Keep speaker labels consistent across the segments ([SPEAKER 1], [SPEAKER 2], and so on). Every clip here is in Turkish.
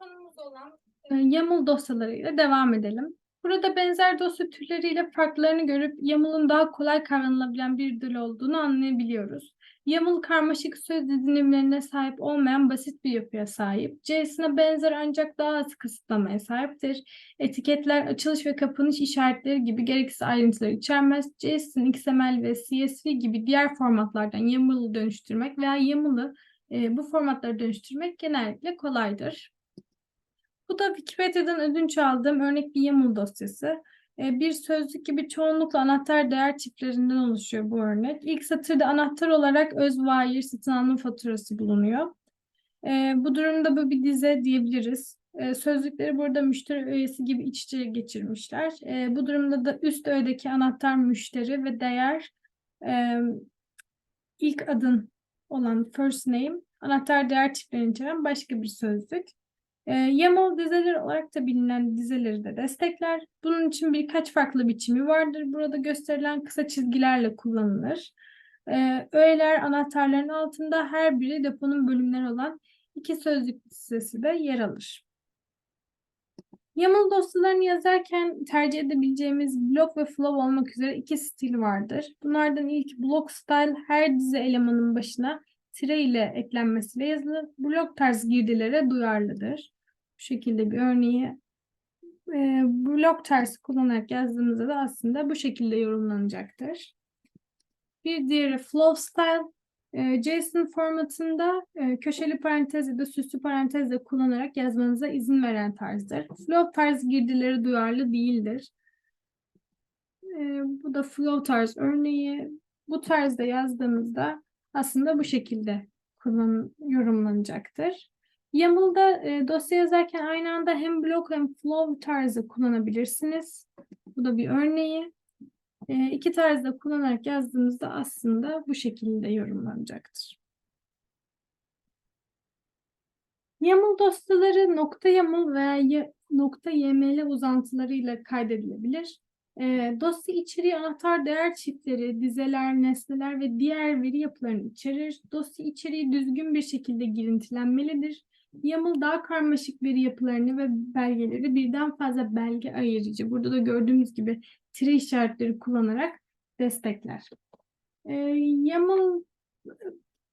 [SPEAKER 1] konumuz olan e, YAML dosyalarıyla devam edelim. Burada benzer dosya türleriyle farklarını görüp YAML'ın daha kolay kavranılabilen bir dil olduğunu anlayabiliyoruz. YAML karmaşık söz dizilimlerine sahip olmayan basit bir yapıya sahip. JSON'a benzer ancak daha az kısıtlamaya sahiptir. Etiketler, açılış ve kapanış işaretleri gibi gereksiz ayrıntıları içermez. JSON, XML ve CSV gibi diğer formatlardan YAML'ı dönüştürmek veya YAML'ı e, bu formatlara dönüştürmek genellikle kolaydır. Bu da Wikipedia'dan ödünç aldığım örnek bir YAML dosyası. E, bir sözlük gibi çoğunlukla anahtar değer çiftlerinden oluşuyor bu örnek. İlk satırda anahtar olarak özvayir satın alma faturası bulunuyor. E, bu durumda bu bir dize diyebiliriz. E, sözlükleri burada müşteri öğesi gibi iç içe geçirmişler. Bu durumda da üst öğedeki anahtar müşteri ve değer e, ilk adın olan first name anahtar değer çiftlerini içeren başka bir sözlük. E, YAML dizeler olarak da bilinen dizeleri de destekler. Bunun için birkaç farklı biçimi vardır. Burada gösterilen kısa çizgilerle kullanılır. E, öğeler anahtarların altında her biri deponun bölümleri olan iki sözlük dizesi de yer alır. YAML dosyalarını yazarken tercih edebileceğimiz block ve flow olmak üzere iki stil vardır. Bunlardan ilk block style her dizi elemanın başına tire ile eklenmesiyle yazılır. Blok tarzı girdilere duyarlıdır. Bu şekilde bir örneği e, blok tarzı kullanarak yazdığımızda da aslında bu şekilde yorumlanacaktır. Bir diğeri flow style. E, JSON formatında e, köşeli parantez ya da süslü parantez de kullanarak yazmanıza izin veren tarzdır. Flow tarzı girdileri duyarlı değildir. E, bu da flow tarz örneği. Bu tarzda yazdığımızda aslında bu şekilde kullan yorumlanacaktır. YAML'da e, dosya yazarken aynı anda hem block hem flow tarzı kullanabilirsiniz. Bu da bir örneği. E, iki tarzda kullanarak yazdığımızda aslında bu şekilde yorumlanacaktır. YAML dosyaları nokta YAML veya nokta YML uzantılarıyla kaydedilebilir. E, dosya içeriği anahtar değer çiftleri, dizeler, nesneler ve diğer veri yapılarını içerir. Dosya içeriği düzgün bir şekilde girintilenmelidir. YAML daha karmaşık veri yapılarını ve belgeleri birden fazla belge ayırıcı. Burada da gördüğümüz gibi tire işaretleri kullanarak destekler. E, YAML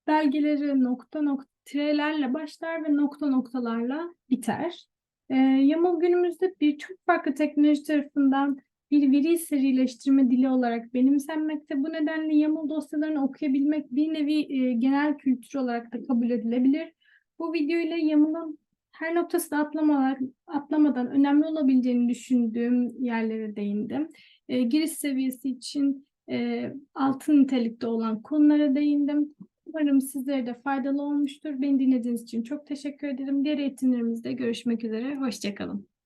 [SPEAKER 1] belgeleri nokta nokta tirelerle başlar ve nokta noktalarla biter. E, YAML günümüzde birçok farklı teknoloji tarafından bir veri serileştirme dili olarak benimsenmekte. Bu nedenle YAML dosyalarını okuyabilmek bir nevi e, genel kültür olarak da kabul edilebilir. Bu video ile YAML'ın her noktasını atlamadan, atlamadan önemli olabileceğini düşündüğüm yerlere değindim. E, giriş seviyesi için e, altın nitelikte olan konulara değindim. Umarım sizlere de faydalı olmuştur. Beni dinlediğiniz için çok teşekkür ederim. Diğer eğitimlerimizde görüşmek üzere. Hoşçakalın.